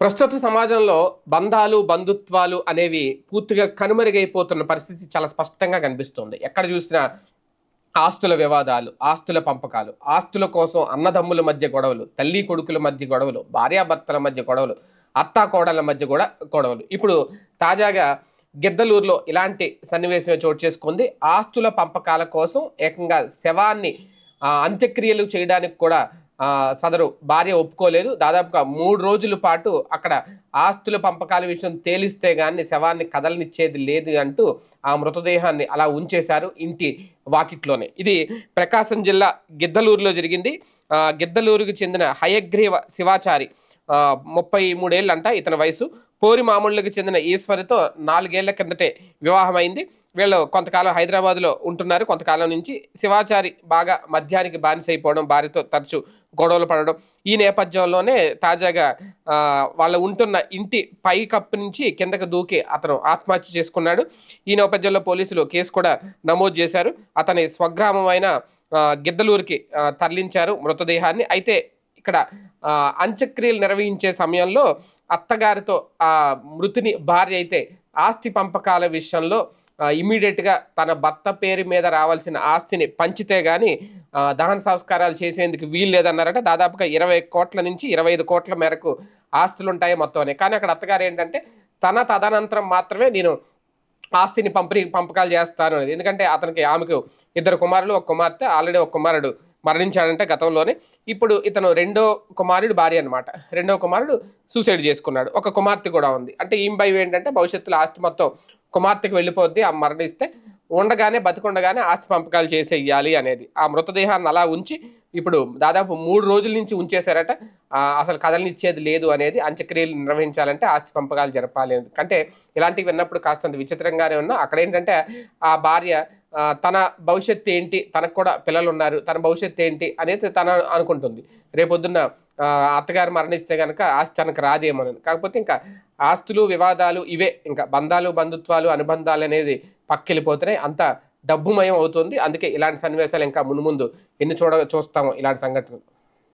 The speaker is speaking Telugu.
ప్రస్తుత సమాజంలో బంధాలు బంధుత్వాలు అనేవి పూర్తిగా కనుమరుగైపోతున్న పరిస్థితి చాలా స్పష్టంగా కనిపిస్తుంది. ఎక్కడ చూసినా ఆస్తుల వివాదాలు ఆస్తుల పంపకాలు ఆస్తుల కోసం అన్నదమ్ముల మధ్య గొడవలు తల్లి కొడుకుల మధ్య గొడవలు భార్యాభర్తల మధ్య గొడవలు అత్తా కోడళ్ళ మధ్య కూడా గొడవలు. ఇప్పుడు తాజాగా గిద్దలూరులో ఇలాంటి సన్నివేశం చోటు చేసుకుంది. ఆస్తుల పంపకాల కోసం ఏకంగా శవాన్ని అంత్యక్రియలు చేయడానికి కూడా సదరు భార్య ఒప్పుకోలేదు. దాదాపుగా మూడు రోజుల పాటు అక్కడ ఆస్తుల పంపకాల విషయం తేలిస్తే గాని శవాన్ని కదలనిచ్చేది లేదు అంటూ ఆ మృతదేహాన్ని అలా ఉంచేశారు ఇంటి వాకిట్లోనే. ఇది ప్రకాశం జిల్లా గిద్దలూరులో జరిగింది. గిద్దలూరుకు చెందిన హయగ్రీవ శివాచారి ముప్పై మూడేళ్ళంట ఇతని వయసు. పోరి మామూళ్ళకు చెందిన ఈశ్వరితో నాలుగేళ్ళ కిందటే వివాహమైంది. వీళ్ళు కొంతకాలం హైదరాబాద్లో ఉంటున్నారు. కొంతకాలం నుంచి శివాచారి బాగా మద్యానికి బానిసైపోవడం భార్యతో తరచు గొడవలు పడడం ఈ నేపథ్యంలోనే తాజాగా వాళ్ళు ఉంటున్న ఇంటి పై కప్పు నుంచి కిందకు దూకి అతను ఆత్మహత్య చేసుకున్నాడు. ఈ నేపథ్యంలో పోలీసులు కేసు కూడా నమోదు చేశారు. అతని స్వగ్రామమైన గిద్దలూరికి గిద్దలూరుకి తరలించారు మృతదేహాన్ని. అయితే ఇక్కడ అంత్యక్రియలు నిర్వహించే సమయంలో అత్తగారితో ఆ మృతిని భార్య అయితే ఆస్తి పంపకాల విషయంలో ఇమీడియట్గా తన భర్త పేరు మీద రావాల్సిన ఆస్తిని పంచితే కానీ దహన సంస్కారాలు చేసేందుకు వీలు లేదన్నారంటే. దాదాపుగా ఇరవై కోట్ల నుంచి ఇరవై ఐదు కోట్ల మేరకు ఆస్తులు ఉంటాయి మొత్తం కానీ అక్కడ అత్తగారు ఏంటంటే తన తదనంతరం మాత్రమే నేను ఆస్తిని పంపిణీ పంపకాలు చేస్తాను అనేది. ఎందుకంటే అతనికి ఆమెకు ఇద్దరు కుమారులు ఒక కుమార్తె ఆల్రెడీ ఒక కుమారుడు మరణించాడంటే గతంలోనే. ఇప్పుడు ఇతను రెండో కుమారుడు భార్య అనమాట రెండో కుమారుడు సూసైడ్ చేసుకున్నాడు. ఒక కుమార్తె కూడా ఉంది. అంటే ఈమె భయం ఏంటంటే భవిష్యత్తులో ఆస్తి మొత్తం కుమార్తెకు వెళ్ళిపోద్ది ఆ మరణిస్తే ఉండగానే బతికుండగానే ఆస్తి పంపకాలు చేసేయాలి అనేది. ఆ మృతదేహాన్ని అలా ఉంచి ఇప్పుడు దాదాపు మూడు రోజుల నుంచి ఉంచేశారట. అసలు కదలనిచ్చేది లేదు అనేది అంత్యక్రియలు నిర్వహించాలంటే ఆస్తి పంపకాలు జరపాలి అంటే ఇలాంటివి విన్నప్పుడు కాస్తంత విచిత్రంగానే ఉన్నా. అక్కడ ఏంటంటే ఆ భార్య తన భవిష్యత్తు ఏంటి? తనకు కూడా పిల్లలు ఉన్నారు. తన భవిష్యత్తు ఏంటి? అనేది తన అనుకుంటుంది. రేపొద్దున్న అత్తగారు మరణిస్తే కనుక ఆస్తి తనకు రాదేమోనని. కాకపోతే ఇంకా ఆస్తులు వివాదాలు ఇవే. ఇంకా బంధాలు బంధుత్వాలు అనుబంధాలు అనేది పక్కెళ్ళిపోతున్నాయి అంత డబ్బుమయం అవుతుంది. అందుకే ఇలాంటి సన్నివేశాలు ఇంకా మున్ముందు ఎన్ని చూడ చూస్తామో ఇలాంటి సంఘటనలు.